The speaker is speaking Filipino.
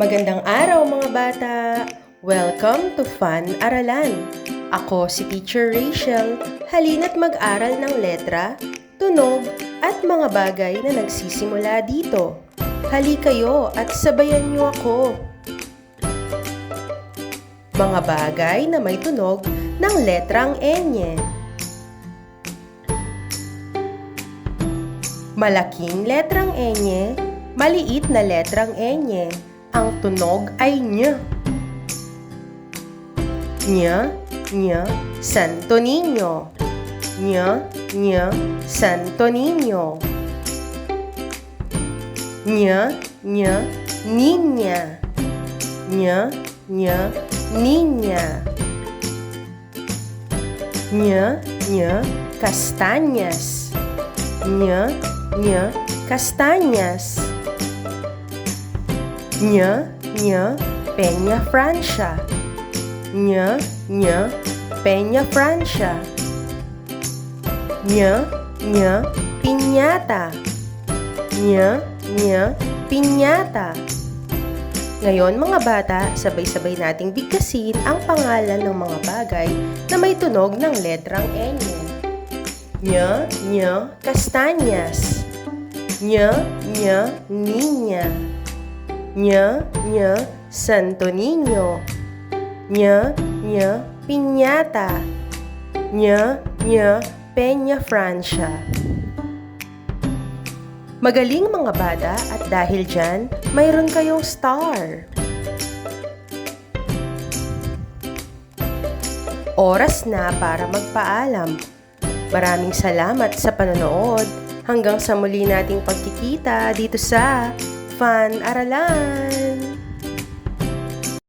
Magandang araw mga bata! Welcome to Fun Aralan! Ako si Teacher Rachel. Halina't mag-aral ng letra, tunog, at mga bagay na nagsisimula dito. Hali kayo at sabayan niyo ako. Mga bagay na may tunog ng letrang N. Malaking letrang N, maliit na letrang N. Ang tunog ay ny. Nya, nya, Santo Niño. Nya, nya, Santo Niño. Nya, nya, Niña. Nya, nya, Niña. Nya, nya, Castañas. Nya, nya, Castañas. Nya, nya, Peña Francia. Nya, nya, Peña Francia. Nya, nya, Piñata. Nya, nya, Piñata. Ngayon mga bata, sabay-sabay nating bigkasin ang pangalan ng mga bagay na may tunog ng letrang N. Nya, nya, Castañas. Nya, nya, Niña. Nya, nya, Santo Niño. Nya, nya, Piñata. Nya, nya, Peña Francia. Magaling mga bata at dahil dyan, mayroon kayong star. Oras na para magpaalam. Maraming salamat sa panonood. Hanggang sa muli nating pagkikita dito sa Fun Aralan!